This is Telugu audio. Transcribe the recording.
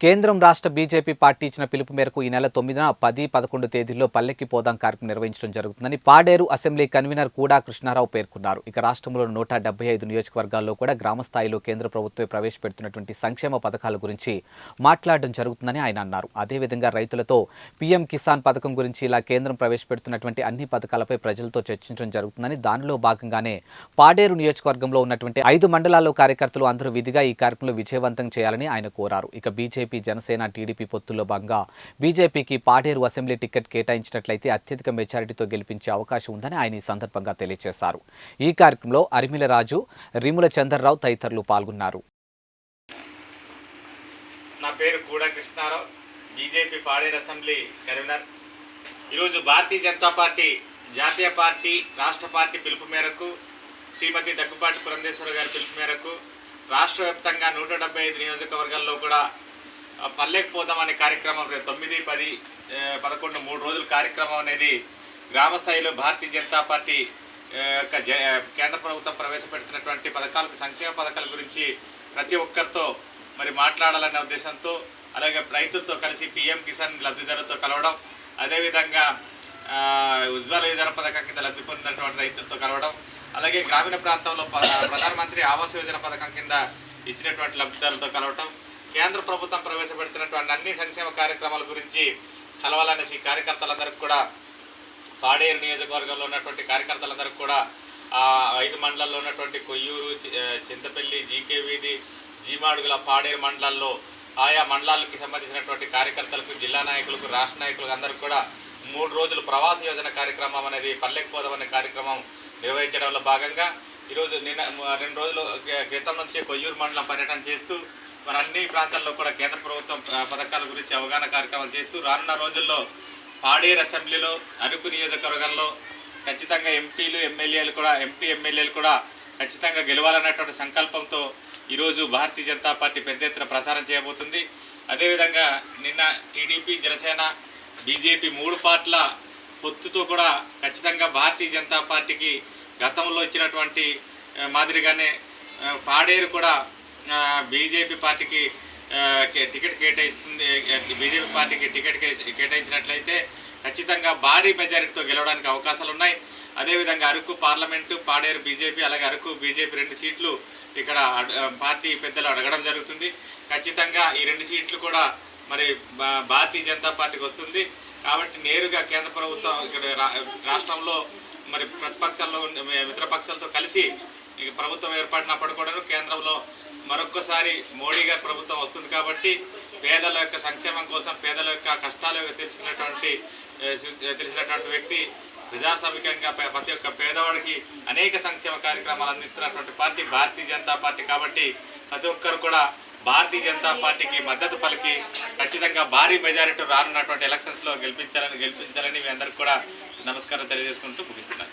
కేంద్రం రాష్ట్ర బీజేపీ పార్టీ ఇచ్చిన పిలుపు మేరకు ఈ నెల తొమ్మిదిన పది పదకొండు తేదీల్లో పల్లెకి పోదాం కార్యక్రమం నిర్వహించడం జరుగుతుందని పాడేరు అసెంబ్లీ కన్వీనర్ కూడా కృష్ణారావు పేర్కొన్నారు. ఇక రాష్ట్రంలో నూట డెబ్బై ఐదు నియోజకవర్గాల్లో కూడా గ్రామ స్థాయిలో కేంద్ర ప్రభుత్వం ప్రవేశపెడుతున్నటువంటి సంక్షేమ పథకాల గురించి మాట్లాడడం జరుగుతుందని ఆయన అన్నారు. అదేవిధంగా రైతులతో పీఎం కిసాన్ పథకం గురించి ఇలా కేంద్రం ప్రవేశపెడుతున్నటువంటి అన్ని పథకాలపై ప్రజలతో చర్చించడం జరుగుతుందని దానిలో భాగంగానే పాడేరు నియోజకవర్గంలో ఉన్నటువంటి ఐదు మండలాల్లో కార్యకర్తలు అందరూ విధిగా ఈ కార్యక్రమంలో విజయవంతం చేయాలని ఆయన కోరారు. ఇక బీజేపీ జనసేన టీడీపీ పొత్తుల్లో భాగంగా బీజేపీకి పాడేరు అసెంబ్లీ టికెట్ కేటాయించినట్లయితే అత్యధిక మెజారిటీతో గెలిపించే అవకాశం ఉందని ఆయన ఈ సందర్భంగా తెలియజేశారు. ఈ కార్యక్రమంలో అరిమిల రాజు రిముల చంద్రరావు తదితరులు పాల్గొన్నారు. నా పేరు కూడా Krishnarao BJP Paderu assembly convener. ఈరోజు భారతీయ జనతా పార్టీ జాతీయ పార్టీ రాష్ట్ర పార్టీ పిలుపు మేరకు శ్రీమతి దగ్గుపాటి పురంధేశ్వర గారి పిలుపు మేరకు రాష్ట్ర వ్యాప్తంగా నూట డెబ్బై ఐదు నియోజకవర్గాల్లో కూడా పల్లెకి పోదాం అనే కార్యక్రమం రేపు తొమ్మిది పది పదకొండు మూడు రోజుల కార్యక్రమం అనేది గ్రామ స్థాయిలో భారతీయ జనతా పార్టీ యొక్క జ కేంద్ర ప్రభుత్వం ప్రవేశపెడుతున్నటువంటి పథకాలకు సంక్షేమ పథకాల గురించి ప్రతి ఒక్కరితో మరి మాట్లాడాలనే ఉద్దేశంతో అలాగే రైతులతో కలిసి పిఎం కిసాన్ లబ్ధిదారులతో కలవడం అదేవిధంగా ఉజ్వల యోజన పథకం కింద లబ్ధి పొందినటువంటి రైతులతో కలవడం అలాగే గ్రామీణ ప్రాంతంలో ప్రధానమంత్రి ఆవాస్ యోజన పథకం కింద ఇచ్చినటువంటి లబ్ధిదారులతో కలవటం కేంద్ర ప్రభుత్వం ప్రవేశపెడుతున్నటువంటి అన్ని సంక్షేమ కార్యక్రమాల గురించి కలవాలనేసి కార్యకర్తలందరికీ కూడా పాడేరు నియోజకవర్గంలో ఉన్నటువంటి కార్యకర్తలందరికీ కూడా ఆ ఐదు మండలాల్లో ఉన్నటువంటి కొయ్యూరు చింతపల్లి జీకే వీధి జీమాడుగుల పాడేరు మండలాల్లో ఆయా మండలాలకి సంబంధించినటువంటి కార్యకర్తలకు జిల్లా నాయకులకు రాష్ట్ర నాయకులకు అందరికీ కూడా మూడు రోజులు ప్రవాస యోజన కార్యక్రమం అనేది పల్లెకి అనే కార్యక్రమం నిర్వహించడంలో భాగంగా ఈరోజు నిన్న రెండు రోజులు క్రితం నుంచి కొయ్యూరు మండలం పర్యటన చేస్తూ మరి అన్ని ప్రాంతాల్లో కూడా కేంద్ర ప్రభుత్వం పథకాల గురించి అవగాహన కార్యక్రమాలు చేస్తూ రానున్న రోజుల్లో పాడేరు అసెంబ్లీలో అరకు నియోజకవర్గంలో ఖచ్చితంగా ఎంపీలు ఎమ్మెల్యేలు కూడా ఎంపీ ఎమ్మెల్యేలు కూడా ఖచ్చితంగా గెలవాలన్నటువంటి సంకల్పంతో ఈరోజు భారతీయ జనతా పార్టీ పెద్ద ఎత్తున ప్రచారం చేయబోతుంది. అదేవిధంగా నిన్న టీడీపీ జనసేన బీజేపీ మూడు పార్ట్ల పొత్తుతో కూడా ఖచ్చితంగా భారతీయ జనతా పార్టీకి గతంలో ఇచ్చినటువంటి మాదిరిగానే పాడేరు కూడా బీజేపీ పార్టీకి టికెట్ కేటాయిస్తుంది బీజేపీ పార్టీకి టికెట్ కే- కేటాయించినట్లయితే ఖచ్చితంగా భారీ మెజారిటీతో గెలవడానికి అవకాశాలు ఉన్నాయి అదేవిధంగా అరకు పార్లమెంటు పాడేరు బీజేపీ అలాగే అరకు బీజేపీ రెండు సీట్లు ఇక్కడ పార్టీ పెద్దలు అడగడం జరుగుతుంది. ఖచ్చితంగా ఈ రెండు సీట్లు కూడా మరి భారతీయ జనతా పార్టీకి వస్తుంది. కాబట్టి నేరుగా కేంద్ర ప్రభుత్వం ఇక్కడ రా- రాష్ట్రంలో మరి ప్రతిపక్షాలు మిత్రపక్షాలతో కలిసి ఇక ప్రభుత్వం ఏర్పడినప్పుడు కూడా కేంద్రంలో మరొక్కసారి మోడీ గారి ప్రభుత్వం వస్తుంది కాబట్టి పేదల యొక్క సంక్షేమం కోసం పేదల యొక్క కష్టాలు తెలిసినటువంటి తెలిసినటువంటి వ్యక్తి ప్రజాసమికంగా ప్రతి ఒక్క పేదవాడికి అనేక సంక్షేమ కార్యక్రమాలు అందిస్తున్నటువంటి పార్టీ భారతీయ జనతా పార్టీ కాబట్టి ప్రతి ఒక్కరు కూడా భారతీయ జనతా పార్టీకి మద్దతు పలికి ఖచ్చితంగా భారీ మెజారిటీ రానున్నటువంటి ఎలక్షన్స్లో గెలిపించాలని గెలిపించాలని మీ అందరికీ కూడా నమస్కారం తెలియజేసుకుంటూ ముగిస్తున్నాను.